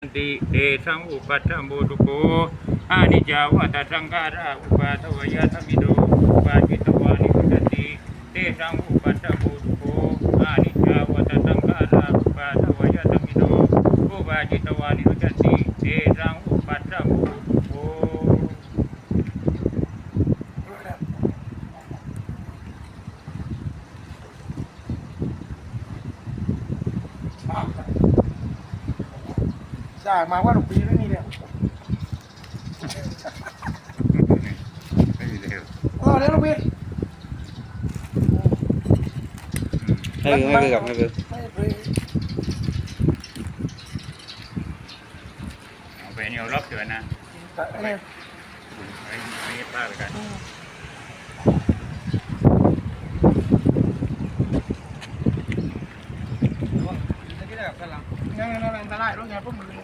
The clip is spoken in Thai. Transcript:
ติเตสังอุปัฏฐโมตุโกอานิจาวัตสังขาราอุปาทวยะธรรมิโดอุปาจิตวานิพุทติเตสังอุปัฏฐโมตุโกอานิจาวัตสังขาราอุปาทวยะธรรมิโดอุปาจิตวานิพุทติเตสังอุปัฏฐโมตุโกส ร้างมาว่าหลวงปีไม่มีแล้วไม่มีเร็วเออเดี๋ยวหลวงปีให้เบอร์ให้เบอร์กับให้เบอร์ไม่ไปเอาไปเนี่ยรอบเดือนนะแต่อะไรไอ้ไอ้ป้าไปกันนั่งนั่งนั่งตลาดรถไงพวกมึง